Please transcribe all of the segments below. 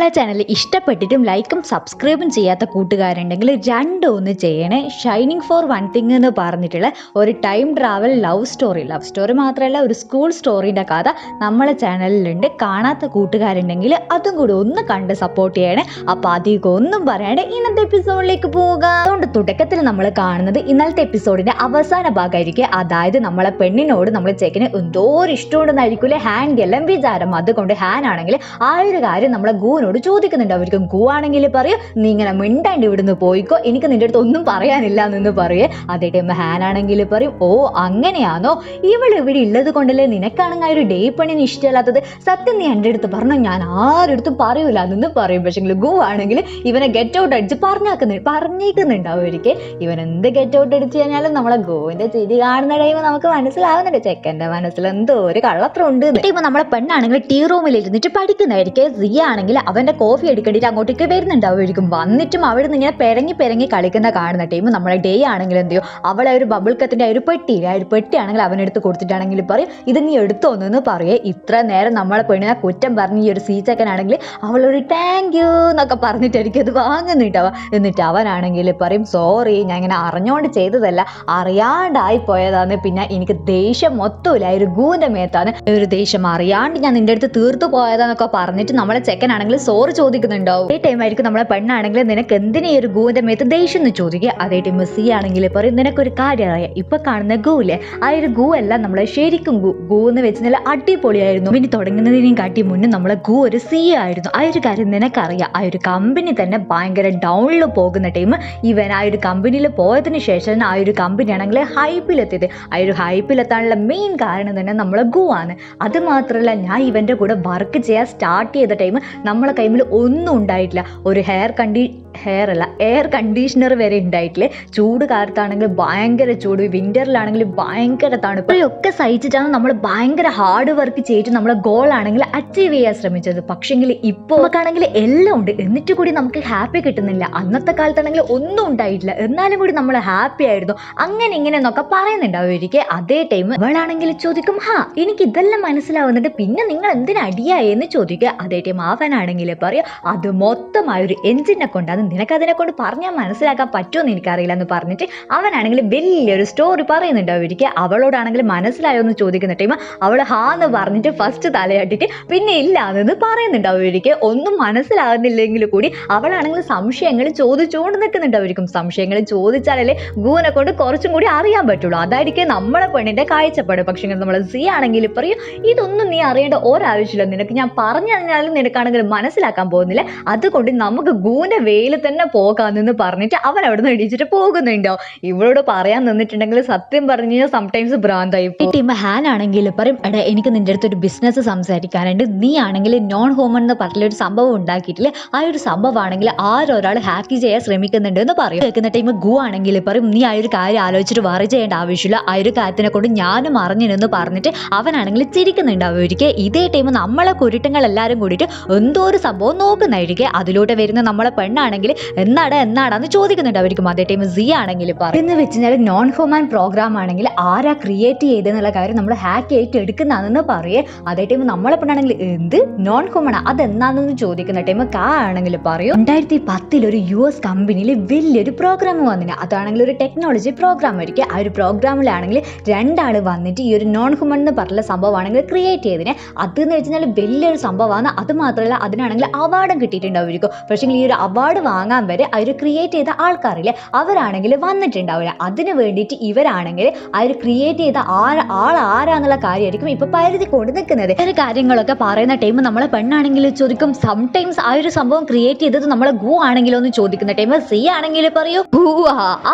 നമ്മളെ ചാനൽ ഇഷ്ടപ്പെട്ടിട്ടും ലൈക്കും സബ്സ്ക്രൈബും ചെയ്യാത്ത കൂട്ടുകാരുണ്ടെങ്കിൽ രണ്ടും ഒന്ന് ചെയ്യണേ. ഷൈനിങ് ഫോർ വൺ തിങ് എന്ന് പറഞ്ഞിട്ടുള്ള ഒരു time travel love story love story മാത്രമല്ല ഒരു സ്കൂൾ സ്റ്റോറിന്റെ കഥ നമ്മളെ ചാനലിലുണ്ട് കാണാത്ത കൂട്ടുകാരുണ്ടെങ്കിൽ അതും കൂടി ഒന്ന് കണ്ട് സപ്പോർട്ട് ചെയ്യണേ. അപ്പോൾ അധികം ഒന്നും പറയാണ്ട് ഇന്നത്തെ എപ്പിസോഡിലേക്ക് പോവുക അതുകൊണ്ട് തുടക്കത്തിൽ നമ്മൾ കാണുന്നത് ഇന്നലത്തെ എപ്പിസോഡിന്റെ അവസാന ഭാഗമായിരിക്കും. അതായത് നമ്മളെ പെണ്ണിനോട് നമ്മളെ ചെക്കിന് എന്തോ ഒരു ഇഷ്ടമുണ്ടെന്നായിരിക്കില്ലേ ഹാൻഡ് എല്ലാം വിചാരം. അതുകൊണ്ട് ഹാൻ ആണെങ്കിൽ ആ ഒരു കാര്യം നമ്മളെ ഗുവിനോട് ചോദിക്കുന്നുണ്ട്. അവർക്ക് കൂവാണെങ്കിൽ പറയൂ നീ ഇങ്ങനെ മിണ്ടാണ്ട് ഇവിടുന്ന് പോയിക്കോ. എനിക്ക് നിന്റെ അടുത്ത് ഒന്നും പറയാനില്ല എന്ന് പറയേ. അതേ ടൈം ഹാൻ ആണെങ്കിൽ പറയും ഓ അങ്ങനെയാണോ ഇവൾ ഇവിടെ ഉള്ളത് കൊണ്ടല്ലേ നിനക്കാണെങ്കിൽ ആ ഒരു ഡേ പണിന് ഇഷ്ടമല്ലാത്തത്? സത്യം നീ എന്റെ അടുത്ത് പറഞ്ഞു? ഞാൻ ആരുടെ പറയൂല എന്ന് പറയും. പക്ഷേ ഗു ആണെങ്കിൽ ഇവനെ ഗെറ്റ് ഔട്ട് അടിച്ച് പറഞ്ഞാക്കുന്നുണ്ട് പറഞ്ഞേക്കുന്നുണ്ടാവും ഒരിക്കൽ. ഇവൻ എന്ത് ഗെറ്റ് ഔട്ട് അടിച്ച് കഴിഞ്ഞാലും നമ്മളെ ഗോവിന്റെ ചിരി കാണുന്ന ടൈം നമുക്ക് മനസ്സിലാവുന്നുണ്ട്. ചെക്കന്റെ മനസ്സിൽ എന്തോ ഒരു കള്ളത്രം ഉണ്ട് ഇപ്പൊ നമ്മളെ പെണ്ണാണെങ്കിൽ ടീ റൂമിൽ ഇരുന്നിട്ട് പഠിക്കുന്നതായിരിക്കും. സി ആണെങ്കിൽ അവന്റെ കോഫി എടുക്കേണ്ടിട്ട് അങ്ങോട്ടേക്ക് വരുന്നുണ്ടാവുമായിരിക്കും വന്നിട്ടും അവിടെ നിന്ന് ഇങ്ങനെ പെരങ്ങി പെരങ്ങി കളിക്കുന്ന കാണുന്ന ടീം നമ്മളെ ഡേ ആണെങ്കിൽ എന്ത് ചെയ്യും? അവളെ ഒരു ബബിൾ കത്തിന്റെ ഒരു പെട്ടി ആ ഒരു പെട്ടി ആണെങ്കിൽ അവനെടുത്ത് കൊടുത്തിട്ടാണെങ്കിൽ പറയും ഇത് നീ എടുത്തോന്ന് എന്ന് പറയേ. ഇത്ര നേരം നമ്മളെ പെണ്ണിനെ കുറ്റം പറഞ്ഞ് ഈ ഒരു സീച്ചക്കനാണെങ്കിൽ അവളൊരു താങ്ക് യു എന്നൊക്കെ പറഞ്ഞിട്ടായിരിക്കും അത് വാങ്ങുന്നുണ്ടാവുക എന്നിട്ട് അവനാണെങ്കിൽ പറയും സോറി ഞാൻ ഇങ്ങനെ അറിഞ്ഞുകൊണ്ട് ചെയ്തതല്ല. അറിയാണ്ടായി പോയതാണ് പിന്നെ എനിക്ക് ദേഷ്യം മൊത്തമില്ല. ഒരു ഗൂന്റെ മേത്താണ് ഒരു ദേഷ്യം അറിയാണ്ട് ഞാൻ നിന്റെ അടുത്ത് തീർത്തു പോയതാന്നൊക്കെ പറഞ്ഞിട്ട് നമ്മളെ ചെക്കനാണെങ്കിൽ സോറി ചോദിക്കുന്നുണ്ടാവും. ഈ ടൈം ആയിരിക്കും നമ്മളെ പെണ്ണാണെങ്കിൽ നിനക്ക് എന്തിനാ ഈ ഒരു ഗൂന്റെ മേത്ത് ദേഷ്യം എന്ന് ചോദിക്കുക? അതേ ടൈം സി ആണെങ്കിൽ പറയും നിനക്കൊരു കാര്യം അറിയാം ഇപ്പൊ കാണുന്ന ഗൂ ഇല്ലേ ആ ഒരു ഗൂ അല്ല നമ്മളെ ശരിക്കും ഗൂ ഗൂ എന്ന് വെച്ച് നല്ല അടിപൊളിയായിരുന്നു. പിന്നെ തുടങ്ങുന്നതിനെയും കാട്ടി മുന്നേ നമ്മളെ ഗൂ ഒരു സി ആയിരുന്നു. ആ ഒരു കാര്യം നിനക്കറിയാം. ആ ഒരു കമ്പനി തന്നെ ഭയങ്കര ഡൗണിൽ പോകുന്ന ടൈം ഇവൻ ആ ഒരു കമ്പനിയിൽ പോയതിന് ശേഷം ആ ഒരു കമ്പനി ആണെങ്കിൽ ഹൈപ്പിലെത്തിയത് ആ ഒരു ഹൈപ്പിലെത്താനുള്ള മെയിൻ കാരണം തന്നെ നമ്മളെ ഗു ആണ് അത് മാത്രമല്ല ഞാൻ ഇവന്റെ കൂടെ വർക്ക് ചെയ്യാൻ സ്റ്റാർട്ട് ചെയ്ത ടൈം നമ്മളെ കൈമിൽ ഒന്നും ഉണ്ടായിട്ടില്ല. ഒരു ഹെയർ കണ്ടി ഹെയർ അല്ല എയർ കണ്ടീഷണർ വരെ ഉണ്ടായിട്ടില്ലേ. ചൂട് കാലത്താണെങ്കിൽ ഭയങ്കര ചൂട് വിന്ററിലാണെങ്കിൽ ഭയങ്കര തണുപ്പ്. ഒക്കെ സഹിച്ചിട്ടാണ് നമ്മൾ ഭയങ്കര ഹാർഡ് വർക്ക് ചെയ്തിട്ട് നമ്മളെ ഗോൾ ആണെങ്കിൽ അച്ചീവ് ചെയ്യാൻ ശ്രമിച്ചത്. പക്ഷേങ്കിൽ ഇപ്പോൾ നമുക്കാണെങ്കിൽ എല്ലാം ഉണ്ട്. എന്നിട്ട് കൂടി നമുക്ക് ഹാപ്പി കിട്ടുന്നില്ല. അന്നത്തെ കാലത്താണെങ്കിൽ ഒന്നും ഉണ്ടായിട്ടില്ല. എന്നാലും കൂടി നമ്മൾ ഹാപ്പി ആയിരുന്നു. അങ്ങനെ ഇങ്ങനെ എന്നൊക്കെ പറയുന്നുണ്ടാവും. ഒരിക്കൽ അതേ ടൈം അവളാണെങ്കിൽ ചോദിക്കും ഹാ എനിക്ക് ഇതെല്ലാം മനസ്സിലാവുന്നുണ്ട്. പിന്നെ നിങ്ങൾ എന്തിനാ അടിയായി എന്ന് ചോദിക്കുക? അതേ ടൈം അവനാണെങ്കിൽ പറയും. അത് മൊത്തമായ ഒരു എഞ്ചിനെ കൊണ്ട് നിനക്ക് അതിനെ കൊണ്ട് പറഞ്ഞാൽ മനസ്സിലാക്കാൻ പറ്റുമെന്ന് എനിക്കറിയില്ല എന്ന് പറഞ്ഞിട്ട് അവനാണെങ്കിൽ വലിയൊരു സ്റ്റോറി പറയുന്നുണ്ട് അവർക്ക് അവളോടാണെങ്കിൽ മനസ്സിലായോ എന്ന് ചോദിക്കുന്ന ടൈം അവൾ ഹാ എന്ന് പറഞ്ഞിട്ട് ഫസ്റ്റ് തലയാട്ടിട്ട് പിന്നെ ഇല്ല എന്ന് പറയുന്നുണ്ട് അവർക്ക് ഒന്നും മനസ്സിലാകുന്നില്ലെങ്കിൽ കൂടി അവളാണെങ്കിൽ സംശയങ്ങൾ ചോദിച്ചുകൊണ്ട് നിൽക്കുന്നുണ്ട് അവർക്കും സംശയങ്ങൾ ചോദിച്ചാലല്ലേ ഗൂനെ കൊണ്ട് കുറച്ചും കൂടി അറിയാൻ പറ്റുള്ളൂ. അതായിരിക്കും നമ്മളെ പെണ്ണിന്റെ കാഴ്ചപ്പാട്. പക്ഷേ നമ്മൾ സി ആണെങ്കിൽ പറയും ഇതൊന്നും നീ അറിയേണ്ട ഒരാവശ്യമില്ല. നിനക്ക് ഞാൻ പറഞ്ഞു തന്നാലും നിനക്കാണെങ്കിൽ മനസ്സിലാക്കാൻ പോകുന്നില്ല. അതുകൊണ്ട് നമുക്ക് ഗൂന്റെ വെയിൽ തന്നെ പോകാമെന്ന് പറഞ്ഞിട്ട് അവൻ അവിടെ നിന്ന് ഇടിച്ചിട്ട് പോകുന്നുണ്ടോ? ഇവളോട് പറയാൻ നിന്നിട്ടുണ്ടെങ്കിൽ സത്യം പറഞ്ഞു കഴിഞ്ഞാൽ സംടൈംസ് ഭ്രാന്തായി ഈ ടീം ഹാൻ ആണെങ്കിൽ പറയും എടാ എനിക്ക് നിന്റെ അടുത്ത് ഒരു ബിസിനസ് സംസാരിക്കാനുണ്ട്. നീ ആണെങ്കിൽ നോൺ ഹോമൺ എന്ന് പറഞ്ഞ ഒരു സംഭവം ഉണ്ടാക്കിയിട്ടില്ല? ആ ഒരു സംഭവമാണെങ്കിൽ ആരൊരാൾ ഹാക്ക് ചെയ്യാൻ ശ്രമിക്കുന്നുണ്ട് എന്ന് പറയും. കേൾക്കുന്ന ടൈം ഗു ആണെങ്കിൽ പറയും നീ ആ ഒരു കാര്യം ആലോചിച്ചിട്ട് വറി ചെയ്യേണ്ട ആവശ്യമില്ല. ആ ഒരു കാര്യത്തിനെ കൊണ്ട് ഞാനും അറിഞ്ഞിരുന്നു പറഞ്ഞിട്ട് അവനാണെങ്കിൽ ചിരിക്കുന്നുണ്ടാവും ഒരിക്കൽ ഇതേ ടൈം നമ്മളെ കുരുട്ടങ്ങൾ എല്ലാവരും കൂടിയിട്ട് എന്തോ ഒരു സംഭവം നോക്കുന്നതായിരിക്കും അതിലൂടെ വരുന്ന നമ്മളെ പെണ്ണാണെങ്കിൽ എന്നാടാ എന്നാടാന്ന് ചോദിക്കുന്നുണ്ട് അവർക്കും അതേ ടൈം സി ആണെങ്കിൽ പറയുന്നത് വെച്ച് കഴിഞ്ഞാൽ നോൺ ഹ്യൂമൻ പ്രോഗ്രാം ആണെങ്കിൽ ആരാ ക്രിയേറ്റ് ചെയ്തെന്നുള്ള കാര്യം നമ്മൾ ഹാക്ക് ചെയ്തിട്ട് എടുക്കുന്നതെന്ന് പറയേ. അതേ ടൈം നമ്മളെ പെണ്ണാണെങ്കിൽ എന്ത്? നോൺ ഹ്യൂമൺ അതെന്താണെന്ന് ചോദിക്കുന്ന ടൈം കാ ആണെങ്കിൽ പറയും. രണ്ടായിരത്തി പത്തിൽ ഒരു യു എസ് കമ്പനിയിൽ വലിയൊരു പ്രോഗ്രാം വന്നിന്. അതാണെങ്കിൽ ഒരു ടെക്നോളജി പ്രോഗ്രാം ആയിരിക്കും. ആ ഒരു പ്രോഗ്രാമിലാണെങ്കിൽ രണ്ടാൾ വന്നിട്ട് ഈ ഒരു നോൺ ഹ്യൂമൺ എന്ന് പറഞ്ഞ സംഭവമാണെങ്കിൽ ക്രിയേറ്റ് ചെയ്തതിനെ അതെന്ന് വെച്ച് കഴിഞ്ഞാൽ വലിയൊരു സംഭവമാണ്. അത് മാത്രമല്ല അതിനാണെങ്കിൽ അവാർഡും കിട്ടിയിട്ടുണ്ടാവുമായിരിക്കും. പക്ഷേ ഈ ഒരു അവാർഡ് വാങ്ങാൻ വരെ അവർ ക്രിയേറ്റ് ചെയ്ത ആൾക്കാരില്ലേ അവരാണെങ്കിൽ വന്നിട്ടുണ്ടാവില്ല. അതിന് വേണ്ടിയിട്ട് ഇവരാണെങ്കിൽ അവർ ക്രിയേറ്റ് ചെയ്ത ആൾ ആൾ ആരാന്നുള്ള കാര്യമായിരിക്കും ഇപ്പൊ പരിധി കൊണ്ട് നിൽക്കുന്നത്. ഇത്തരം കാര്യങ്ങളൊക്കെ പറയുന്ന ടൈം നമ്മളെ പെണ്ണാണെങ്കിൽ ചോദിക്കും സംടൈംസ് ആ ഒരു സംഭവം ക്രിയേറ്റ് ചെയ്തത് നമ്മളെ ഗു ആണെങ്കിലോ എന്ന് ചോദിക്കുന്ന ടൈം സി ആണെങ്കിൽ പറയൂ ഗൂ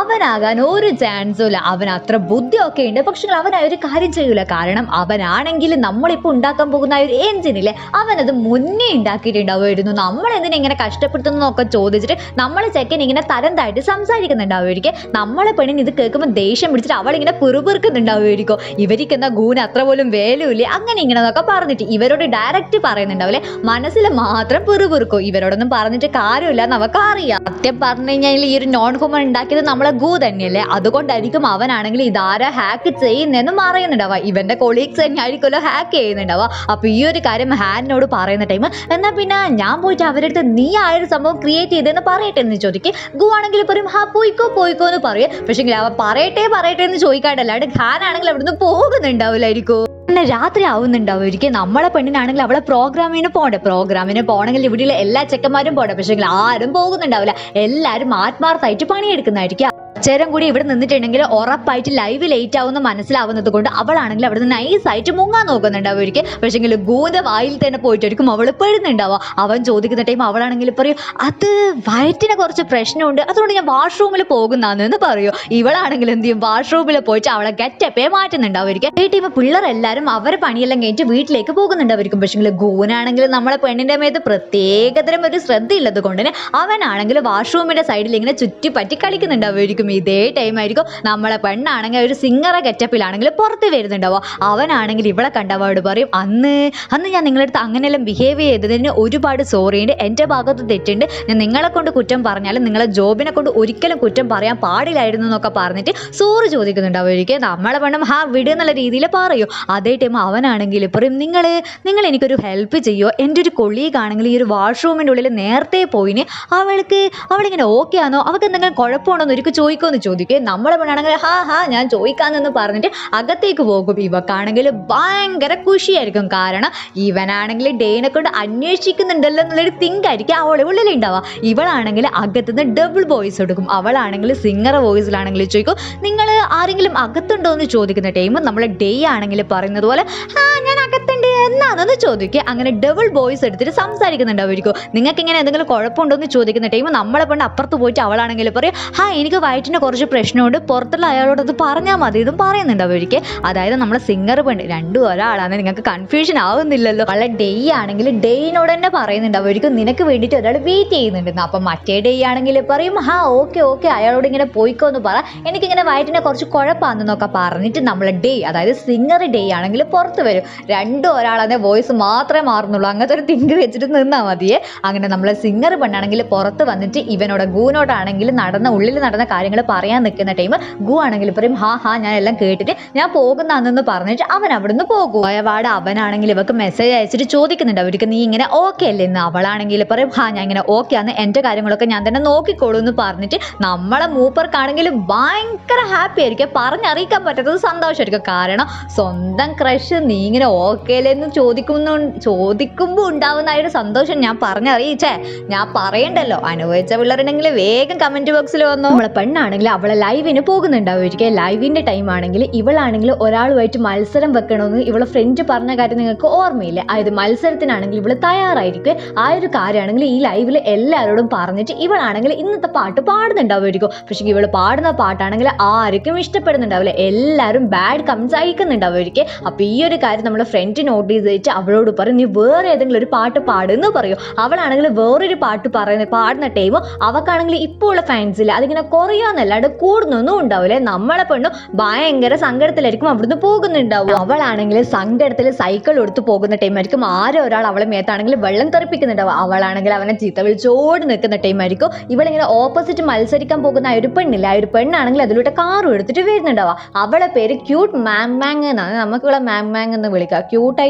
അവനാകാൻ ഒരു ചാൻസും ഇല്ല. അവൻ അത്ര ബുദ്ധിയൊക്കെ ഉണ്ട്. പക്ഷെ അവൻ ആ ഒരു കാര്യം ചെയ്യൂല. കാരണം അവനാണെങ്കിൽ നമ്മളിപ്പോൾ ഉണ്ടാക്കാൻ പോകുന്ന ആ ഒരു എഞ്ചിനില്ലേ അവനത് മുന്നേ ഉണ്ടാക്കിയിട്ടുണ്ടാവുമായിരുന്നു നമ്മൾ എന്തിനാ ഇങ്ങനെ കഷ്ടപ്പെടുത്തുന്നൊക്കെ ചോദിച്ചിട്ട് നമ്മളെ ചെക്കൻ ഇങ്ങനെ തരം താഴ്ത്തി സംസാരിക്കുന്നുണ്ടാവുമായിരിക്കും. നമ്മളെ പെണ്ണിന് ഇത് കേൾക്കുമ്പോൾ ദേഷ്യം പിടിച്ചിട്ട് അവളിങ്ങനെ പിറുപിറുക്കുന്നുണ്ടാവുമായിരിക്കും. ഇവർക്ക് എന്താ ഗൂന് അത്ര പോലും വേലുമില്ല അങ്ങനെ ഇങ്ങനെ എന്നൊക്കെ പറഞ്ഞിട്ട് ഇവരോട് ഡയറക്റ്റ് പറയുന്നുണ്ടാവില്ലേ മനസ്സിൽ മാത്രം പെറുപെറുക്കും. ഇവരോടൊന്നും പറഞ്ഞിട്ട് കാര്യമില്ല നമുക്ക് അറിയാം. സത്യം പറഞ്ഞു കഴിഞ്ഞാൽ ഈ ഒരു നോൺ ഹ്യൂമൻ ഉണ്ടാക്കിയത് നമ്മളെ ഗൂ തന്നെയല്ലേ? അതുകൊണ്ടായിരിക്കും അവനാണെങ്കിൽ ഇതാരാ ഹാക്ക് ചെയ്യുന്നതെന്നും അറിയുന്നുണ്ടാവുക ഇവന്റെ കൊളീഗ്സ് തന്നെ ആയിരിക്കുമല്ലോ ഹാക്ക് ചെയ്യുന്നുണ്ടാവുക. അപ്പൊ ഈ ഒരു കാര്യം ഹാനിനോട് പറയുന്ന ടൈം എന്നാൽ പിന്നെ എന്തിനാ ഞാൻ പോയിട്ട് അവരുടെ അടുത്ത് നീ ആ ഒരു സംഭവം ക്രിയേറ്റ് ചെയ്തെന്ന് പറയട്ടെ എന്ന് ചോദിക്കും. ഗു ആണെങ്കിൽ പറയും ഹാ പോയിക്കോ പോയിക്കോ എന്ന് പറയും. പക്ഷെ അവ പറയട്ടെ പറയട്ടെ എന്ന് ചോദിക്കാണ്ടല്ലാണ്ട് ഖാൻ ആണെങ്കിൽ അവിടുന്ന് പോകുന്നുണ്ടാവില്ലായിരിക്കും. പിന്നെ രാത്രി ആവുന്നുണ്ടാവുമായിരിക്കും നമ്മളെ പെണ്ണിനാണെങ്കിൽ അവളെ പ്രോഗ്രാമിന് പോകണ്ടേ പ്രോഗ്രാമിന് പോകണമെങ്കിൽ ഇവിടെയുള്ള എല്ലാ ചെക്കന്മാരും പോകണ്ടേ പക്ഷെ ആരും പോകുന്നുണ്ടാവില്ല. എല്ലാവരും ആത്മാർത്ഥമായിട്ട് പണിയെടുക്കുന്നതായിരിക്കും. ചേരം കൂടി ഇവിടെ നിന്നിട്ടുണ്ടെങ്കിൽ ഉറപ്പായിട്ട് ലൈവ് ലേറ്റ് ആവുന്ന മനസ്സിലാവുന്നത് കൊണ്ട് അവളാണെങ്കിൽ അവിടെ നിന്ന് നൈസായിട്ട് മുങ്ങാൻ നോക്കുന്നുണ്ടാവും ഒരിക്കൽ. പക്ഷേങ്കിൽ ഗൂന്റെ വായിൽ തന്നെ പോയിട്ടായിരിക്കും അവൾ പെടുന്നുണ്ടാവുക അവൻ ചോദിക്കുന്ന ടൈം അവളാണെങ്കിൽ പറയും അത് വയറ്റിന് കുറച്ച് പ്രശ്നമുണ്ട്. അതുകൊണ്ട് ഞാൻ വാഷ്റൂമിൽ പോകുന്നതെന്ന് പറയൂ. ഇവളാണെങ്കിൽ എന്ത് ചെയ്യും? വാഷ്റൂമിൽ പോയിട്ട് അവളെ ഗെറ്റപ്പേ മാറ്റുന്നുണ്ടാവുമായിരിക്കും ഈ ടീം പിള്ളേരെല്ലാവരും അവരെ പണിയെല്ലാം കഴിഞ്ഞിട്ട് വീട്ടിലേക്ക് പോകുന്നുണ്ടാവുമായിരിക്കും പക്ഷേങ്കിൽ ഗൂനാണെങ്കിൽ നമ്മളെ പെണ്ണിന്റെ മേത്ത് പ്രത്യേകതരം ഒരു ശ്രദ്ധയില്ലത് കൊണ്ട് അവനാണെങ്കിൽ വാഷ്റൂമിന്റെ സൈഡിൽ ഇങ്ങനെ ചുറ്റിപ്പറ്റി കളിക്കുന്നുണ്ടാവുമായിരിക്കും ഇതേ ടൈം ആയിരിക്കും. നമ്മളെ പെണ്ണാണെങ്കിൽ ഒരു സിംഗറ ഗെറ്റപ്പിലാണെങ്കിൽ പുറത്ത് വരുന്നുണ്ടാവുക. അവനാണെങ്കിൽ ഇവളെ കണ്ടവാട് പറയും അന്ന് അന്ന് ഞാൻ നിങ്ങളുടെ അടുത്ത് അങ്ങനെയെല്ലാം ബിഹേവ് ചെയ്തതിന് ഒരുപാട് സോറി ഉണ്ട്. എന്റെ ഭാഗത്ത് തെറ്റുണ്ട്. ഞാൻ നിങ്ങളെ കൊണ്ട് കുറ്റം പറഞ്ഞാലും നിങ്ങളെ ജോബിനെ കൊണ്ട് ഒരിക്കലും കുറ്റം പറയാൻ പാടില്ലായിരുന്നു എന്നൊക്കെ പറഞ്ഞിട്ട് സോറി ചോദിക്കുന്നുണ്ടാവുമായിരിക്കും നമ്മളെ പെണ്ണും ഹാ വിട് എന്നുള്ള രീതിയിൽ പറയും. അതേ ടൈം അവനാണെങ്കിൽ പറയും നിങ്ങൾ നിങ്ങൾ എനിക്കൊരു ഹെൽപ്പ് ചെയ്യുമോ എന്റെ ഒരു കൊളീഗ് ആണെങ്കിൽ ഈ ഒരു വാഷ്റൂമിന്റെ ഉള്ളിൽ നേരത്തെ പോയിന്. അവൾക്ക് അവളിങ്ങനെ ഓക്കെ ആണോ? അവൾക്ക് എന്തെങ്കിലും കുഴപ്പമാണോ? എന്ന് ഒരിക്കൽ ചോദിക്കുമെന്ന് ചോദിക്കുകയും നമ്മളെ പെണ്ണാണെങ്കിൽ ഹാ ഹാ ഞാൻ ചോദിക്കാമെന്ന് പറഞ്ഞിട്ട് അകത്തേക്ക് പോകും. ഇവക്കാണെങ്കിൽ ഭയങ്കര ഖുഷിയായിരിക്കും കാരണം ഇവനാണെങ്കിൽ ഡേനെ കൊണ്ട് അന്വേഷിക്കുന്നുണ്ടല്ലോ എന്നുള്ളൊരു തിങ്ക് അവളെ ഉള്ളിലുണ്ടാവുക ഇവളാണെങ്കിൽ അകത്തുനിന്ന് ഡബിൾ വോയിസ് എടുക്കും. അവളാണെങ്കിൽ സിംഗർ വോയിസിലാണെങ്കിൽ ചോദിക്കും നിങ്ങൾ ആരെങ്കിലും അകത്തുണ്ടോ? എന്ന് ചോദിക്കുന്ന ടൈം നമ്മൾ ഡേ ആണെങ്കിൽ പറയുന്നത് പോലെ ആ ഞാൻ അകത്തുണ്ട് എന്നാണെന്ന് ചോദിക്കുക അങ്ങനെ ഡബിൾ വോയിസ് എടുത്തിട്ട് സംസാരിക്കുന്നുണ്ടാവുമായിരിക്കും. നിങ്ങൾക്ക് ഇങ്ങനെ എന്തെങ്കിലും കുഴപ്പമുണ്ടോ എന്ന് ചോദിക്കുന്ന ടൈം നമ്മളെ പണ്ട് അപ്പുറത്ത് പോയിട്ട് അവളാണെങ്കിലും പറയും ഹാ എനിക്ക് വയറ്റിന് കുറച്ച് പ്രശ്നമുണ്ട്. പുറത്തുള്ള അയാളോട് അത് പറഞ്ഞാൽ മതി ഇതും പറയുന്നുണ്ടാവുമായിരിക്കും. അതായത് നമ്മളെ സിംഗർ പെണ്ണ് രണ്ടും ഒരാളാണ് നിങ്ങൾക്ക് കൺഫ്യൂഷൻ ആവുന്നില്ലല്ലോ. വളരെ ഡേ ആണെങ്കിൽ ഡേയിനോട് തന്നെ പറയുന്നുണ്ടാവുമായിരിക്കും. നിനക്ക് വേണ്ടിയിട്ട് ഒരാൾ വെയിറ്റ് ചെയ്യുന്നുണ്ടെന്ന്. അപ്പം മറ്റേ ഡേ ആണെങ്കിൽ പറയും ഹാ ഓക്കെ ഓക്കെ അയാളോട് ഇങ്ങനെ പോയിക്കോ എന്ന് പറ. എനിക്കിങ്ങനെ വയറ്റിനെ കുറച്ച് കുഴപ്പമാണെന്നൊക്കെ പറഞ്ഞിട്ട് നമ്മളെ ഡേ അതായത് സിംഗർ ഡേ ആണെങ്കിൽ പുറത്ത് വരും. രണ്ടും ഒരാളെ വോയിസ് മാത്രമേ മാറുന്നുള്ളൂ. അങ്ങനത്തെ ഒരു തിങ്ക് വെച്ചിട്ട് നിന്നാൽ മതിയേ. അങ്ങനെ നമ്മളെ സിംഗർ പെണ്ണാണെങ്കിൽ പുറത്ത് വന്നിട്ട് ഇവനോട് ഗൂനോടാണെങ്കിൽ നടന്ന ഉള്ളിൽ നടന്ന കാര്യങ്ങൾ പറയാൻ നിൽക്കുന്ന ടൈം ഗു ആണെങ്കിൽ പറയും ഹാ ഹാ ഞാൻ എല്ലാം കേട്ടിട്ട് ഞാൻ പോകുന്നതെന്ന് പറഞ്ഞിട്ട് അവൻ അവിടുന്ന് പോകും. അയവാട് അവനാണെങ്കിൽ ഇവക്ക് മെസ്സേജ് അയച്ചിട്ട് ചോദിക്കുന്നുണ്ട്. അവർക്ക് നീ ഇങ്ങനെ ഓക്കെ അല്ലേ? എന്ന് അവളാണെങ്കിൽ പറയും ഹാ ഞാൻ ഇങ്ങനെ ഓക്കെ ആണ് എന്റെ കാര്യങ്ങളൊക്കെ ഞാൻ തന്നെ നോക്കിക്കോളൂ എന്ന് പറഞ്ഞിട്ട് നമ്മളെ മൂപ്പർക്കാണെങ്കിൽ ഭയങ്കര ഹാപ്പി ആയിരിക്കും. പറഞ്ഞറിയിക്കാൻ പറ്റാത്തത് സന്തോഷമായിരിക്കും കാരണം സ്വന്തം ക്രഷ് നീ ഇങ്ങനെ ഓക്കെ അല്ലേ എന്ന് ചോദിക്കുന്നു ചോദിക്കുമ്പോൾ ഉണ്ടാവുന്ന ഒരു സന്തോഷം ഞാൻ പറഞ്ഞറിയിച്ചേ. ഞാൻ പറയണ്ടല്ലോ. അനുഭവിച്ച പിള്ളേരുണ്ടെങ്കിൽ വേഗം കമന്റ് ബോക്സിൽ വന്നു. നമ്മളെ പെണ്ണാണെങ്കിൽ അവളെ ലൈവിന് പോകുന്നുണ്ടാവുമായിരിക്കും ലൈവിന്റെ ടൈം ആണെങ്കിൽ ഇവളാണെങ്കിൽ ഒരാളുമായിട്ട് മത്സരം വെക്കണമെന്ന് ഇവളെ ഫ്രണ്ട് പറഞ്ഞ കാര്യം നിങ്ങൾക്ക് ഓർമ്മയില്ല? അതായത് മത്സരത്തിനാണെങ്കിൽ ഇവൾ തയ്യാറായിരിക്കും. ആ ഒരു കാര്യമാണെങ്കിൽ ഈ ലൈവിൽ എല്ലാവരോടും പറഞ്ഞിട്ട് ഇവളാണെങ്കിൽ ഇന്നത്തെ പാട്ട് പാടുന്നുണ്ടാവുമായിരിക്കും പക്ഷേ ഇവൾ പാടുന്ന പാട്ടാണെങ്കിൽ ആർക്കും ഇഷ്ടപ്പെടുന്നുണ്ടാവില്ല. എല്ലാവരും ബാഡ് കമൻസ് അയക്കുന്നുണ്ടാവുമായിരിക്കും അപ്പോൾ ഈ ഒരു കാര്യം നമ്മുടെ ഫ്രണ്ട് നോട്ടീസ് ചെയ്തിട്ട് അവളോട് പറയും നീ വേറെ ഏതെങ്കിലും ഒരു പാട്ട് പാടുന്നു പറയും. അവളാണെങ്കിൽ വേറൊരു പാട്ട് പറയുന്ന പാടുന്ന ടൈം അവക്കാണെങ്കിൽ ഇപ്പോൾ ഉള്ള ഫാൻസില്ല അതിങ്ങനെ കുറയാന്നല്ലാണ്ട് കൂടുന്നൊന്നും ഉണ്ടാവില്ലേ. നമ്മളെ പെണ്ണും ഭയങ്കര സങ്കടത്തിലായിരിക്കും അവിടുന്ന് പോകുന്നുണ്ടാവും അവളാണെങ്കിൽ സങ്കടത്തിൽ സൈക്കിൾ എടുത്ത് പോകുന്ന ടൈമായിരിക്കും ആരോ ഒരാൾ അവളെ മേത്താണെങ്കിൽ വെള്ളം തെറിപ്പിക്കുന്നുണ്ടാവും അവളാണെങ്കിൽ അവനെ ചീത്ത വിളിച്ചോട് നിൽക്കുന്ന ടൈമായിരിക്കും ഇവളിങ്ങനെ ഓപ്പോസിറ്റ് മത്സരിക്കാൻ പോകുന്ന ആ ഒരു പെണ്ണില്ല ആ ഒരു പെണ്ണാണെങ്കിൽ അതിലൂടെ കാറും എടുത്തിട്ട് വരുന്നുണ്ടാവുക. അവളെ പേര് ക്യൂട്ട് മാങ് മാങ് എന്നാണ്. നമുക്ക് ഇവിടെ മാങ് മാങ് എന്ന് വിളിക്കുക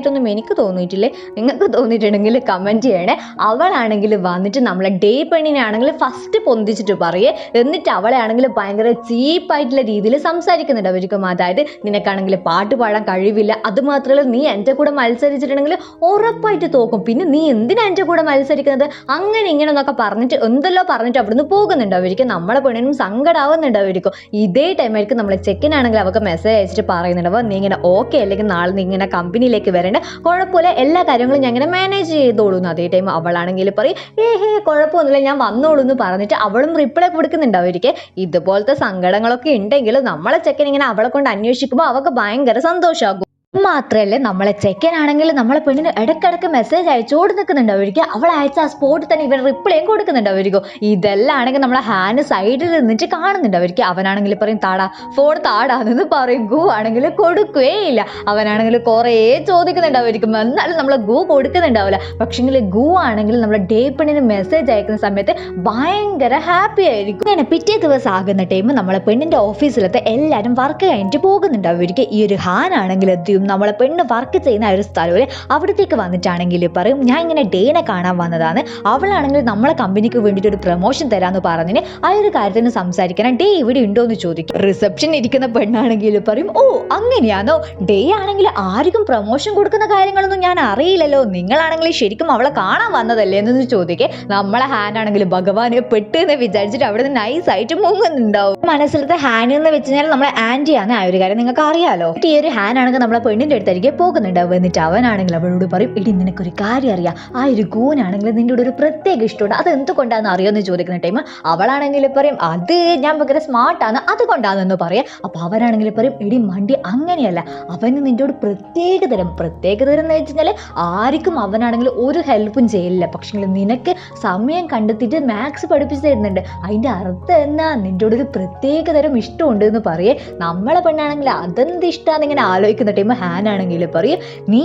ക്യൂട്ടായിട്ടൊന്നും എനിക്ക് തോന്നിയിട്ടില്ലേ? നിങ്ങൾക്ക് തോന്നിയിട്ടുണ്ടെങ്കിൽ കമന്റ് ചെയ്യണേ. അവളാണെങ്കിൽ വന്നിട്ട് നമ്മളെ ഡേ പെണ്ണിനെ ആണെങ്കിൽ ഫസ്റ്റ് പൊന്തിച്ചിട്ട് പറയേ. എന്നിട്ട് അവളെ ആണെങ്കിൽ ഭയങ്കര ചീപ്പായിട്ടുള്ള രീതിയിൽ സംസാരിക്കുന്നുണ്ട് അവർക്കും. അതായത് നിനക്കാണെങ്കിൽ പാട്ട് പാടാൻ കഴിവില്ല. അത് മാത്രമല്ല നീ എന്റെ കൂടെ മത്സരിച്ചിട്ടുണ്ടെങ്കിൽ ഉറപ്പായിട്ട് തോക്കും. പിന്നെ നീ എന്തിനാ എന്റെ കൂടെ മത്സരിക്കുന്നത്? അങ്ങനെ ഇങ്ങനെ എന്നൊക്കെ പറഞ്ഞിട്ട് എന്തെല്ലോ പറഞ്ഞിട്ട് അവിടുന്ന് പോകുന്നുണ്ട് അവർക്ക്. നമ്മളെ പെണ്ണിനും സങ്കടാവുന്നുണ്ട് അവർക്കും. ഇതേ ടൈമായിരിക്കും നമ്മളെ ചെക്കിനാണെങ്കിൽ അവർക്ക് മെസ്സേജ് അയച്ചിട്ട് പറയുന്നുണ്ട്. അപ്പോൾ നീ ഇങ്ങനെ ഓക്കെ അല്ലെങ്കിൽ നാളെ നീ ഇങ്ങനെ കമ്പനിയിലേക്ക് വരേണ്ട കുഴപ്പമില്ല എല്ലാ കാര്യങ്ങളും ഞാൻ ഇങ്ങനെ മാനേജ് ചെയ്തോളൂ എന്ന്. അതേ ടൈം അവളാണെങ്കിൽ പറയും ഏ ഹേ കുഴപ്പമൊന്നുമില്ല ഞാൻ വന്നോളൂ എന്ന് പറഞ്ഞിട്ട് അവളും റിപ്ലൈ കൊടുക്കുന്നുണ്ട് അവർക്ക്. ഇതുപോലത്തെ സങ്കടങ്ങളൊക്കെ ഉണ്ടെങ്കിലും നമ്മളെ ചെക്കൻ ഇങ്ങനെ അവളെ കൊണ്ട് അന്വേഷിക്കുമ്പോൾ അവൾക്ക് ഭയങ്കര സന്തോഷമാകും മാത്രമല്ല നമ്മളെ ചെക്കനാണെങ്കിൽ നമ്മളെ പെണ്ണിന് ഇടയ്ക്കിടയ്ക്ക് മെസ്സേജ് അയച്ചോട് നിൽക്കുന്നുണ്ട് അവർക്ക്. അവൾ അയച്ച ആ സ്പോട്ടിൽ തന്നെ ഇവർ റിപ്ലൈയും കൊടുക്കുന്നുണ്ട് അവർക്ക്. ഇതെല്ലാം ആണെങ്കിൽ നമ്മളെ ഹാൻഡ് സൈഡിൽ നിന്നിട്ട് കാണുന്നുണ്ട് അവർക്ക്. അവനാണെങ്കിൽ പറയും താടാ ഫോൺ താടാന്ന് പറയും. ഗു ആണെങ്കിൽ കൊടുക്കുകയേ ഇല്ല. അവനാണെങ്കിൽ കുറേ ചോദിക്കുന്നുണ്ട് അവർക്ക്. എന്നാലും നമ്മളെ ഗു കൊടുക്കുന്നുണ്ടാവില്ല. പക്ഷെങ്കിൽ ഗു ആണെങ്കിൽ നമ്മളെ ഡേ പെണ്ണിന് മെസ്സേജ് അയക്കുന്ന സമയത്ത് ഭയങ്കര ഹാപ്പി ആയിരിക്കും. അങ്ങനെ പിറ്റേ ദിവസം ആകുന്ന ടൈം നമ്മളെ പെണ്ണിന്റെ ഓഫീസിലത്തെ എല്ലാവരും വർക്ക് കഴിഞ്ഞിട്ട് പോകുന്നുണ്ട് അവർക്ക്. ഈ ഒരു ഹാൻ ആണെങ്കിൽ എന്ത് നമ്മളെ പെണ്ണ് വർക്ക് ചെയ്യുന്ന ഒരു സ്ഥലമില്ലേ അവിടത്തേക്ക് വന്നിട്ടാണെങ്കിൽ പറയും ഞാൻ ഇങ്ങനെ ഡേനെ കാണാൻ വന്നതാണ്. അവളാണെങ്കിൽ നമ്മളെ കമ്പനിക്ക് വേണ്ടിയിട്ട് ഒരു പ്രൊമോഷൻ തരാമെന്ന് പറഞ്ഞിന് ആ ഒരു കാര്യത്തിന് സംസാരിക്കണം ഡേ ഇവിടെ ഉണ്ടോ എന്ന് ചോദിക്കും റിസപ്ഷൻ ഇരിക്കുന്ന പെണ്ണാണെങ്കിൽ പറയും ഓ അങ്ങനെയാണോ ഡേ ആണെങ്കിൽ ആർക്കും പ്രൊമോഷൻ കൊടുക്കുന്ന കാര്യങ്ങളൊന്നും ഞാൻ അറിയില്ലല്ലോ. നിങ്ങളാണെങ്കിൽ ശരിക്കും അവളെ കാണാൻ വന്നതല്ലേ? എന്ന് ചോദിക്കേ. നമ്മളെ ഹാൻ ആണെങ്കിൽ ഭഗവാനെ പെട്ട് എന്ന് വിചാരിച്ചിട്ട് അവിടെ നിന്ന് നൈസ് ആയിട്ട് മുങ്ങുന്നുണ്ടാവും. മനസ്സിലത്തെ ഹാൻ എന്ന് വെച്ച് കഴിഞ്ഞാൽ നമ്മളെ ആന്റിയാണ് ആ ഒരു കാര്യം നിങ്ങൾക്ക് അറിയാലോ ഈ ഒരു ഹാൻ ആണെങ്കിൽ നമ്മളെ പെണ്ണിന്റെ അടുത്തായിരിക്കും പോകുന്നുണ്ടാവും എന്നിട്ട് അവനാണെങ്കിൽ അവളോട് പറയും ഇടി നിനക്കൊരു കാര്യം അറിയാം. ആ ഒരു ഗൂനാണെങ്കിൽ നിന്റെ കൂടെ ഒരു പ്രത്യേക ഇഷ്ടമുണ്ട്. അത് എന്തുകൊണ്ടാണെന്ന് അറിയുമെന്ന് ചോദിക്കുന്ന ടൈം അവളാണെങ്കിൽ പറയും അത് ഞാൻ ഭയങ്കര സ്മാർട്ടാണ് അതുകൊണ്ടാണെന്ന് പറയാം. അപ്പോൾ അവരാണെങ്കിൽ പറയും എടി മണ്ടി അങ്ങനെയല്ല. അവന് നിന്നോട് പ്രത്യേക തരം പ്രത്യേക തരം എന്ന് വെച്ച് ആർക്കും അവനാണെങ്കിൽ ഒരു ഹെൽപ്പും ചെയ്യില്ല പക്ഷേ നിനക്ക് സമയം കണ്ടെത്തിയിട്ട് മാത്സ് പഠിപ്പിച്ച് തരുന്നുണ്ട്. അതിന്റെ അർത്ഥം എന്നാ? കൂടെ ഒരു പ്രത്യേക തരം ഇഷ്ടമുണ്ട് എന്ന് പറയേ. നമ്മളെ പെണ്ണാണെങ്കിൽ അതെന്ത് ഇഷ്ടമാണെന്ന് ഇങ്ങനെ ആലോചിക്കുന്ന ടൈം ഹാൻ ആണെങ്കിൽ പറയും നീ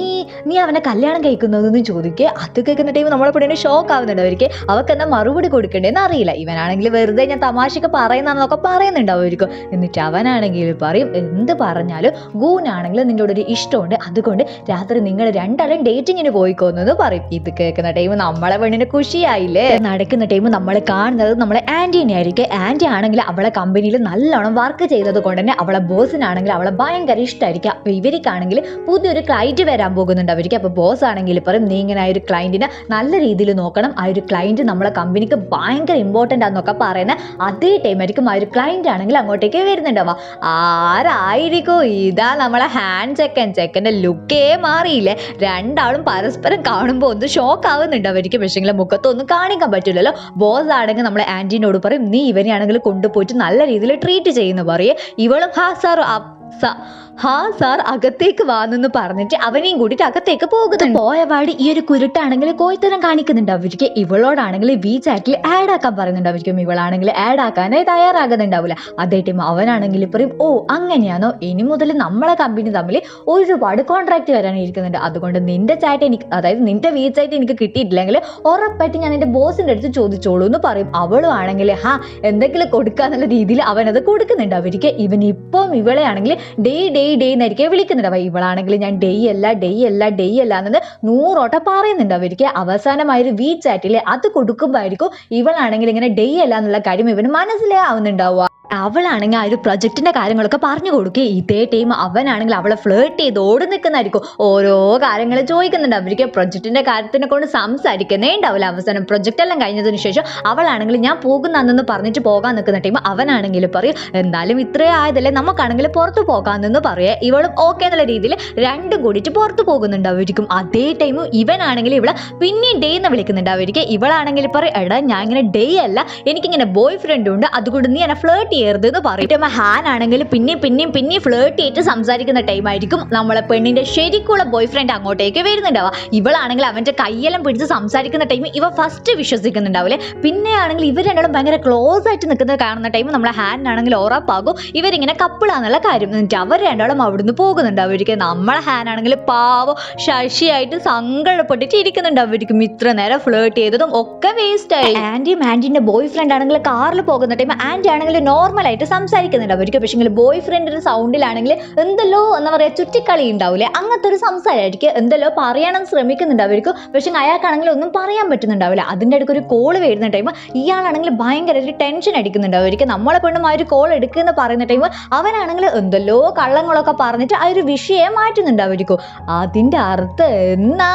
നീ അവനെ കല്യാണം കഴിക്കുന്നതെന്ന് ചോദിക്കുക അത് കേൾക്കുന്ന ടൈം നമ്മളെ പെണ്ണിന് ഷോക്ക് ആവുന്നുണ്ട് അവർക്ക്. അവർക്ക് എന്താ മറുപടി കൊടുക്കേണ്ടതെന്ന് അറിയില്ല ഇവനാണെങ്കിൽ വെറുതെ ഞാൻ തമാശക്ക് പറയുന്നതെന്നൊക്കെ പറയുന്നുണ്ട് അവർക്ക് എന്നിട്ട് അവനാണെങ്കിൽ പറയും എന്ത് പറഞ്ഞാലും ഗൂനാണെങ്കിൽ നിന്നോട് ഒരു ഇഷ്ടമുണ്ട്. അതുകൊണ്ട് രാത്രി നിങ്ങൾ രണ്ടാളും ഡേറ്റിങ്ങിന് പോയിക്കോന്നു പറയും. ഇത് കേൾക്കുന്ന ടൈം നമ്മളെ പെണ്ണിന് ഖുഷിയായില്ലേ നടക്കുന്ന ടൈം നമ്മൾ കാണുന്നത് നമ്മളെ ആന്റീനെ ആയിരിക്കും. ആന്റി ആണെങ്കിൽ അവളെ കമ്പനിയിൽ നല്ലോണം വർക്ക് ചെയ്തത് കൊണ്ട് തന്നെ അവളെ ബോസിനാണെങ്കിൽ അവളെ ഭയങ്കര ഇഷ്ടമായിരിക്കും അപ്പൊ ഇവർക്കാണെങ്കിൽ പുതിയൊരു ക്ലയന്റ് വരാൻ പോകുന്നുണ്ട് അവർക്ക്. അപ്പോൾ ബോസ് ആണെങ്കിൽ പറയും നീ ഇങ്ങനെ ആ ഒരു ക്ലയന്റിനെ നല്ല രീതിയിൽ നോക്കണം. ആ ഒരു ക്ലയന്റ് നമ്മളെ കമ്പനിക്ക് ഭയങ്കര ഇമ്പോർട്ടന്റ് ആണെന്നൊക്കെ പറയുന്ന അതേ ടൈം ആയിരിക്കും ആ ഒരു ക്ലയന്റ് ആണെങ്കിൽ അങ്ങോട്ടേക്ക് വരുന്നുണ്ടാവുക. ആരായിരിക്കോ? ഇതാ നമ്മളെ ഹാൻഡ് ചെക്കൻ ചെക്കന്റെ ലുക്കേ മാറിയില്ലേ? രണ്ടാളും പരസ്പരം കാണുമ്പോൾ ഒന്ന് ഷോക്ക് ആവുന്നുണ്ട് അവർക്ക്. പക്ഷേങ്കിൽ മുഖത്തൊന്നും കാണിക്കാൻ പറ്റില്ലല്ലോ. ബോസ് ആണെങ്കിൽ നമ്മളെ ആന്റീനോട് പറയും നീ ഇവനെയാണെങ്കിൽ കൊണ്ടുപോയിട്ട് നല്ല രീതിയിൽ ട്രീറ്റ് ചെയ്യുന്നു. പറയേ ഇവളും ഹാ സാർ ഹാ സാർ അകത്തേക്ക് വാന്നെന്ന് പറഞ്ഞിട്ട് അവനെയും കൂട്ടിയിട്ട് അകത്തേക്ക് പോകുന്നു. പോയപാട് ഈ ഒരു കുരുട്ടാണെങ്കിൽ കോയിത്തരം കാണിക്കുന്നുണ്ട് അവർക്ക്. ഇവളോടാണെങ്കിൽ വി ചാറ്റിൽ ആഡ് ആക്കാൻ പറയുന്നുണ്ട് അവർക്കും. ഇവളാണെങ്കിൽ ആഡ് ആക്കാനായി തയ്യാറാകുന്നുണ്ടാവില്ല അതേ ടൈം അവനാണെങ്കിൽ പറയും ഓ അങ്ങനെയാണോ? ഇനി മുതൽ നമ്മളെ കമ്പനി തമ്മിൽ ഒരുപാട് കോൺട്രാക്ട് വരാൻ ഇരിക്കുന്നുണ്ട്. അതുകൊണ്ട് നിന്റെ ചാറ്റ് എനിക്ക് അതായത് നിന്റെ വി ചാറ്റ് എനിക്ക് കിട്ടിയിട്ടില്ലെങ്കിൽ ഉറപ്പായിട്ട് ഞാൻ എന്റെ ബോസിന്റെ അടുത്ത് ചോദിച്ചോളൂ എന്ന് പറയും. അവളും ആണെങ്കിൽ ഹാ എന്തെങ്കിലും കൊടുക്കാന്നുള്ള രീതിയിൽ അവനത് കൊടുക്കുന്നുണ്ട് അവർക്ക്. ഇവൻ ഇപ്പം ഇവളെയാണെങ്കിൽ ഡേ ഡേ ഡേ ഡേ എന്നായിരിക്കും വിളിക്കുന്നത്. ഇവളാണെങ്കിൽ ഞാൻ ഡേ അല്ല ഡേ അല്ല ഡേ അല്ല എന്നത് നൂറോട്ടം പറയുന്നുണ്ട് അവർക്ക്. അവസാനമായൊരു വി ചാറ്റിൽ അത് കൊടുക്കുമ്പോഴായിരിക്കും ഇവളാണെങ്കിൽ ഇങ്ങനെ ഡേ അല്ല എന്നുള്ള കാര്യം ഇവന് മനസ്സിലാവുന്നുണ്ടാവുക. അവളാണെങ്കിൽ ആ ഒരു പ്രൊജക്റ്റിന്റെ കാര്യങ്ങളൊക്കെ പറഞ്ഞു കൊടുക്കുക ഇതേ ടൈം അവനാണെങ്കിൽ അവളെ ഫ്ലേർട്ട് ചെയ്ത് ഓടി നിൽക്കുന്നതായിരിക്കും ഓരോ കാര്യങ്ങൾ ചോദിക്കുന്നുണ്ട്. അവർക്ക് പ്രൊജക്റ്റിന്റെ കാര്യത്തിനെ കൊണ്ട് സംസാരിക്കുന്നേ ഉണ്ടാവില്ല. അവസാനം പ്രൊജക്റ്റ് എല്ലാം കഴിഞ്ഞതിന് ശേഷം അവളാണെങ്കിൽ ഞാൻ പോകുന്നെന്ന് പറഞ്ഞിട്ട് പോകാൻ നിൽക്കുന്ന ടൈം അവനാണെങ്കിൽ പറയും എന്തായാലും ഇത്രയും ആയതല്ലേ. നമുക്കാണെങ്കിൽ പുറത്ത് പോകാമെന്ന് പറയുക ഇവളും ഓക്കെ എന്നുള്ള രീതിയിൽ രണ്ടും കൂടിയിട്ട് പുറത്ത് പോകുന്നുണ്ടാവുമായിരിക്കും. അതേ ടൈം ഇവനാണെങ്കിൽ ഇവളെ പിന്നെയും ഡേ എന്ന് വിളിക്കുന്നുണ്ടാവുമായിരിക്കും. ഇവളാണെങ്കിൽ പറയും എടാ ഞാൻ ഇങ്ങനെ ഡേ അല്ല എനിക്കിങ്ങനെ ബോയ് ഫ്രണ്ട് ഉണ്ട് അതുകൊണ്ട് നീ എന്നെ ഫ്ലേർട്ട് ചെയ്യരുത് എന്ന് പറയും. ഹാൻ ആണെങ്കിൽ പിന്നെയും പിന്നെയും പിന്നെയും ഫ്ലേർട്ട് ചെയ്തിട്ട് സംസാരിക്കുന്ന ടൈം ആയിരിക്കും നമ്മളെ പെണ്ണിന്റെ ശരിക്കുള്ള ബോയ് ഫ്രണ്ട് അങ്ങോട്ടേക്ക് വരുന്നുണ്ടാവുക. ഇവളാണെങ്കിൽ അവന്റെ കയ്യെല്ലാം പിടിച്ച് സംസാരിക്കുന്ന ടൈം ഇവ ഫസ്റ്റ് വിശ്വസിക്കുന്നുണ്ടാവില്ലേ? പിന്നെ ആണെങ്കിൽ ഇവർ രണ്ടാളും ഭയങ്കര ക്ലോസ് ആയിട്ട് നിൽക്കുന്നത് കാണുന്ന ടൈം നമ്മളെ ഹാൻ ആണെങ്കിൽ ഉറപ്പാകും. ഇവരിങ്ങനെ കപ്പിളാന്നുള്ള കാര്യം. എന്നിട്ട് അവർ രണ്ടാളും അവിടുന്ന് പോകുന്നുണ്ട്. അവർക്ക് നമ്മളെ ഹാനാണെങ്കിൽ പാവം ശശിയായിട്ട് സങ്കടപ്പെട്ടിട്ട് ഇരിക്കുന്നുണ്ട് അവർക്ക് ഇത്ര നേരം ഫ്ലേർട്ട് ചെയ്തതും ഒക്കെ വേസ്റ്റ് ആയി. ആന്റിയും ആന്റിന്റെ ബോയ് ഫ്രണ്ട് ആണെങ്കിൽ കാറിൽ പോകുന്ന ടൈം ആന്റി ആണെങ്കിൽ നോർമൽ ആയിട്ട് സംസാരിക്കുന്നുണ്ട്. അവർക്ക് പക്ഷേ ബോയ് ഫ്രണ്ടിന്റെ സൗണ്ടിലാണെങ്കിൽ എന്തല്ലോ എന്താ പറയാ ചുറ്റിക്കളി ഉണ്ടാവില്ലേ അങ്ങനത്തെ ഒരു സംസാരമായിരിക്കും എന്തല്ലോ പറയാനും ശ്രമിക്കുന്നുണ്ട് അവർക്ക്. പക്ഷെ അയാൾക്കാണെങ്കിൽ ഒന്നും പറയാൻ പറ്റുന്നുണ്ടാവില്ല. അതിന്റെ ഇടയ്ക്ക് ഒരു കോൾ വരുന്ന ടൈം ഇയാളാണെങ്കിൽ ഭയങ്കര ഒരു ടെൻഷൻ അടിക്കുന്നുണ്ട്. അവർക്ക് നമ്മളെ പെണ്ണും ആ ഒരു കോൾ എടുക്കുന്ന പറയുന്ന ടൈം അവനാണെങ്കിൽ എന്തല്ലോ കള്ളങ്ങളൊക്കെ പറഞ്ഞിട്ട് ആ ഒരു വിഷയം മാറ്റുന്നുണ്ട് അവർക്ക് അതിന്റെ അർത്ഥം എന്നാ?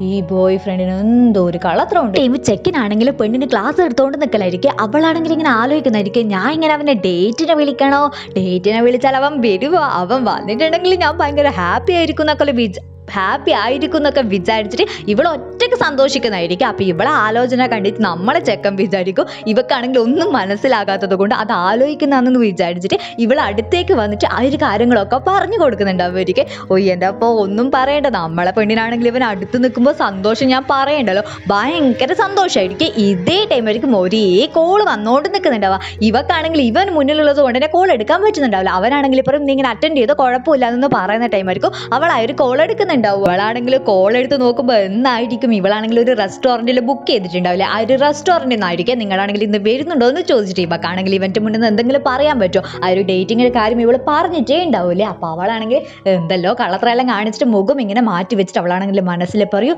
ഈ ബോയ് ഫ്രണ്ടിന് എന്തോ ഒരു കളത്രമുണ്ട് ടൈം ചെക്കിനാണെങ്കിൽ പെണ്ണിന് ക്ലാസ് എടുത്തോണ്ട് നിൽക്കലായിരിക്കും അവളാണെങ്കിൽ ഇങ്ങനെ ആലോചിക്കുന്നതായിരിക്കും. ഞാൻ ഇങ്ങനെ അവനെ ഡേറ്റിനെ വിളിക്കണോ? ഡേറ്റിനെ വിളിച്ചാൽ അവൻ വരുവോ? അവൻ വന്നിട്ടുണ്ടെങ്കിൽ ഞാൻ ഭയങ്കര ഹാപ്പി ആയിരിക്കും എന്നൊക്കെ വിച ഹാപ്പി ആയിരിക്കും എന്നൊക്കെ വിചാരിച്ചിട്ട് ഇവൾ ഒറ്റയ്ക്ക് സന്തോഷിക്കുന്നതായിരിക്കും. അപ്പോൾ ഇവളെ ആലോചന കണ്ടിട്ട് നമ്മളെ ചെക്കൻ വിചാരിക്കും ഇവക്കാണെങ്കിൽ ഒന്നും മനസ്സിലാകാത്തത് കൊണ്ട് അത് ആലോചിക്കുന്നതെന്ന് വിചാരിച്ചിട്ട് ഇവൾ അടുത്തേക്ക് വന്നിട്ട് ആ ഒരു കാര്യങ്ങളൊക്കെ പറഞ്ഞു കൊടുക്കുന്നുണ്ട് അവർക്ക്. ഓ എന്റെ അപ്പോൾ ഒന്നും പറയേണ്ട. നമ്മളെ പെണ്ണിനാണെങ്കിൽ ഇവൻ അടുത്ത് നിൽക്കുമ്പോൾ സന്തോഷം ഞാൻ പറയണ്ടല്ലോ. ഭയങ്കര സന്തോഷമായിരിക്കും ഇതേ ടൈം ആയിരിക്കും ഒരേ കോൾ വന്നോണ്ട് നിൽക്കുന്നുണ്ടാവുക. ഇവക്കാണെങ്കിൽ ഇവൻ മുന്നിലുള്ളത് കൊണ്ട് തന്നെ കോൾ എടുക്കാൻ പറ്റുന്നുണ്ടാവില്ല. അവനാണെങ്കിൽ ഇപ്പം നീ ഇങ്ങനെ അറ്റൻഡ് ചെയ്ത്? കുഴപ്പമില്ല എന്ന് പറയുന്ന ടൈം ആയിരിക്കും. അവൾ ആ ഒരു കോൾ എടുക്കുന്നുണ്ടാവുക കളിക്കുന്നുണ്ടാവും ഇവളാണെങ്കിൽ കോൾ എടുത്ത് നോക്കുമ്പോൾ എന്നായിരിക്കും ഇവളാണെങ്കിൽ ഒരു റെസ്റ്റോറന്റിൽ ബുക്ക് ചെയ്തിട്ടുണ്ടാവില്ല? ആ ഒരു റെസ്റ്റോറന്റിൽ നിന്നായിരിക്കും നിങ്ങളാണെങ്കിൽ ഇന്ന് വരുന്നുണ്ടോ എന്ന് ചോദിച്ചിട്ട് ഇവക്കാണെങ്കിൽ ഇവന്റെ മുന്നിൽ നിന്ന് എന്തെങ്കിലും പറയാൻ പറ്റുമോ? ആ ഒരു ഡേറ്റിങ്ങിന്റെ കാര്യം ഇവൾ പറഞ്ഞിട്ടേ ഉണ്ടാവില്ലേ? അപ്പോൾ അവളാണെങ്കിൽ എന്തല്ലോ കളത്രയെല്ലാം കാണിച്ചിട്ട് മുഖം ഇങ്ങനെ മാറ്റി വെച്ചിട്ട് അവളാണെങ്കിൽ മനസ്സിൽ പറയൂ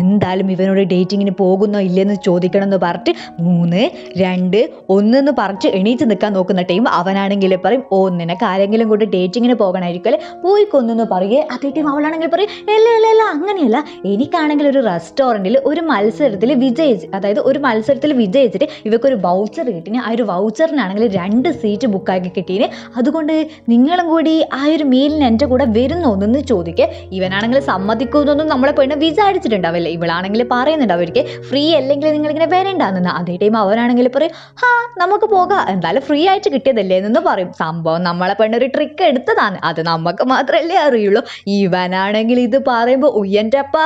എന്തായാലും ഇവനോട് ഡേറ്റിങ്ങിന് പോകുന്നോ ഇല്ലെന്ന് ചോദിക്കണം എന്ന് പറഞ്ഞിട്ട് മൂന്ന് രണ്ട് ഒന്ന് എന്ന് പറഞ്ഞ് എണീറ്റ് നിൽക്കാൻ നോക്കുന്ന ടൈം അവനാണെങ്കിൽ പറയും ഓ നിനക്ക് ആരെങ്കിലും കൊണ്ട് ഡേറ്റിങ്ങിന് പോകണമായിരിക്കും അല്ലേ? പോയിക്കൊന്നെന്ന് പറയുക അതേ ടൈം അവളാണെങ്കിൽ പറയും അല്ല അല്ല അല്ല അങ്ങനെയല്ല. എനിക്കാണെങ്കിൽ ഒരു റെസ്റ്റോറന്റിൽ ഒരു മത്സരത്തിൽ വിജയിച്ച് അതായത് ഒരു മത്സരത്തിൽ വിജയിച്ചിട്ട് ഇവക്കൊരു വൗച്ചർ കിട്ടിന്. ആ ഒരു വൗച്ചറിനാണെങ്കിൽ രണ്ട് സീറ്റ് ബുക്കാക്കി കിട്ടീന്. അതുകൊണ്ട് നിങ്ങളും കൂടി ആ ഒരു മീലിന് എന്റെ കൂടെ വരുന്നോന്നെന്ന് ചോദിക്കുക ഇവനാണെങ്കിൽ സമ്മതിക്കുമെന്നൊന്നും നമ്മളെ പെണ്ണ് വിചാരിച്ചിട്ടുണ്ടാവില്ല. ഇവളാണെങ്കിൽ പറയുന്നുണ്ടാവും അവർക്ക് ഫ്രീ അല്ലെങ്കിൽ നിങ്ങളിങ്ങനെ വരേണ്ടെന്ന് അതേ ടൈം അവനാണെങ്കിൽ പറയും ഹാ നമുക്ക് പോകാം. എന്തായാലും ഫ്രീ ആയിട്ട് കിട്ടിയതല്ലേ എന്ന് പറയും. സംഭവം നമ്മളെ പെണ്ണ് ഒരു ട്രിക്ക് എടുത്തതാണ്. അത് നമുക്ക് മാത്രമല്ലേ അറിയുള്ളൂ. ഇവനാണെങ്കിൽ ഇത് പറയുമ്പോൾ ഉയ്യന്റെ അപ്പ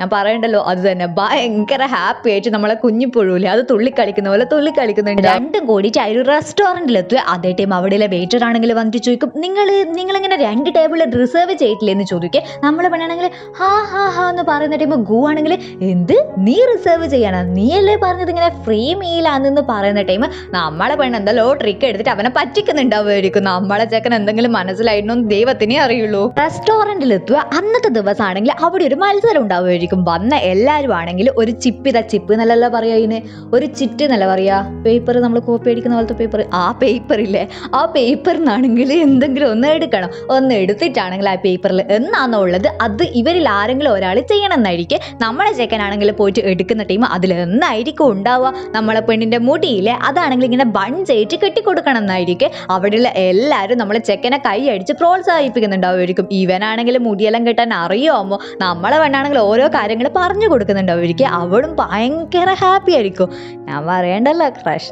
ഞാൻ പറയണ്ടല്ലോ അത് തന്നെ. ഭയങ്കര ഹാപ്പി ആയിട്ട് നമ്മളെ കുഞ്ഞിപ്പൊഴൂലേ അത് തുള്ളിക്കളിക്കുന്ന പോലെ തുള്ളിക്കളിക്കുന്നുണ്ട്. രണ്ടും കൂടിയിട്ട് ആ ഒരു റെസ്റ്റോറന്റിലെത്തുക അതേ ടൈം അവിടെയുള്ള വെയിറ്റർ ആണെങ്കിൽ വന്നിട്ട് ചോദിക്കും നിങ്ങൾ നിങ്ങളിങ്ങനെ രണ്ട് ടേബിൾ റിസർവ് ചെയ്തിട്ടില്ലേ? എന്ന് ചോദിക്കുക. നമ്മൾ പെണ്ണാണെങ്കിൽ ഹാ ഹാ ഹാ എന്ന് പറയുന്ന ടൈം ഗു ആണെങ്കിൽ എന്ത്? നീ റിസർവ് ചെയ്യണം? നീയല്ലേ പറഞ്ഞത് ഇങ്ങനെ ഫ്രീ മീലാണെന്ന് പറയുന്ന ടൈം നമ്മളെ പെണ്ണ് എന്തല്ലോ ട്രിക്ക് എടുത്തിട്ട് അവനെ പറ്റിക്കുന്നുണ്ടാവുമായിരിക്കും. നമ്മളെ ചെക്കൻ എന്തെങ്കിലും മനസ്സിലായിരുന്നു ദൈവത്തിനെ അറിയുള്ളൂ. റെസ്റ്റോറന്റിൽ എത്തുക അന്നത്തെ ദിവസമാണെങ്കിൽ അവിടെ ഒരു മത്സരം ഉണ്ടാവുമായിരിക്കും. വന്ന എല്ലാവരും ആണെങ്കിൽ ഒരു ചിപ്പ് ഇതാ ചിപ്പ് എന്നല്ലല്ലോ പറയാ ഇതിന്. ഒരു ചിറ്റ് എന്നല്ല പറയാ പേപ്പർ നമ്മൾ കോപ്പി അടിക്കുന്ന പോലത്തെ പേപ്പർ ആ പേപ്പർ ഇല്ലേ? ആ പേപ്പറിനാണെങ്കിൽ എന്തെങ്കിലും ഒന്ന് എടുക്കണം. ഒന്ന് എടുത്തിട്ടാണെങ്കിൽ ആ പേപ്പറിൽ എന്നാണോ ഉള്ളത്? അത് ഇവരിൽ ആരെങ്കിലും ഒരാൾ ചെയ്യണം എന്നായിരിക്കും നമ്മളെ ചെക്കനാണെങ്കിൽ പോയിട്ട് എടുക്കുന്ന ടീം അതിൽ എന്നായിരിക്കും ഉണ്ടാവുക. നമ്മളെ പെണ്ണിന്റെ മുടിയിൽ അതാണെങ്കിൽ ഇങ്ങനെ ബൺ ചെയ്തിട്ട് കെട്ടിക്കൊടുക്കണം എന്നായിരിക്കും അവിടെയുള്ള എല്ലാവരും നമ്മളെ ചെക്കനെ കൈ അടിച്ച് പ്രോത്സാഹിപ്പിക്കുന്നുണ്ടാവുമായിരിക്കും. ഇവനാണെങ്കിൽ മുടിയെല്ലാം കെട്ടാൻ അറിയാമോ നമ്മളെ പെണ്ണാണെങ്കിൽ ഓരോ കാര്യങ്ങൾ പറഞ്ഞു കൊടുക്കുന്നുണ്ട്. അവർക്ക് അവളും ഭയങ്കര ഹാപ്പി ആയിരിക്കും. ഞാൻ പറയണ്ടല്ലോ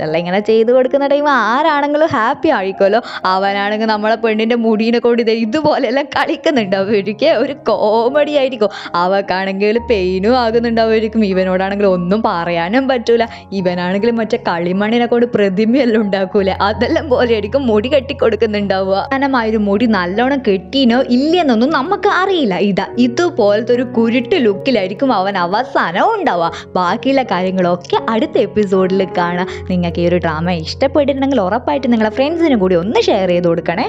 അല്ല ഇങ്ങനെ ചെയ്തു കൊടുക്കുന്ന ടൈം ആരാണെങ്കിലും ഹാപ്പി ആയിരിക്കുമല്ലോ. അവനാണെങ്കിൽ നമ്മളെ പെണ്ണിന്റെ മുടീനെ കൊണ്ട് ഇത് കളിക്കുന്നുണ്ട്. അവർക്ക് ഒരു കോമഡി ആയിരിക്കും. അവക്കാണെങ്കിൽ പെയിനും ആകുന്നുണ്ട് അവർക്കും ഇവനോടാണെങ്കിൽ ഒന്നും പറയാനും പറ്റൂല. ഇവനാണെങ്കിൽ മറ്റേ കളിമണ്ണിനെ കൊണ്ട് പ്രതിമയെല്ലാം ഉണ്ടാക്കൂല. അതെല്ലാം പോലെ ആയിരിക്കും മുടി കെട്ടി കൊടുക്കുന്നുണ്ടാവുക ഒരു മുടി നല്ലോണം കെട്ടിനോ ഇല്ലെന്നൊന്നും നമുക്ക് അറിയില്ല. ഇതാ ഇതുപോലത്തെ ഒരു കുരുട്ട് ലുക്കിലായിരിക്കും അവൻ അവസാനം ഉണ്ടാവുക. ബാക്കിയുള്ള കാര്യങ്ങളൊക്കെ അടുത്ത എപ്പിസോഡിൽ കാണാം. നിങ്ങൾക്ക് ഈ ഒരു ഡ്രാമ ഇഷ്ടപ്പെട്ടിട്ടുണ്ടെങ്കിൽ ഉറപ്പായിട്ട് നിങ്ങളെ ഫ്രണ്ട്സിനും കൂടി ഒന്ന് ഷെയർ ചെയ്ത് കൊടുക്കണേ.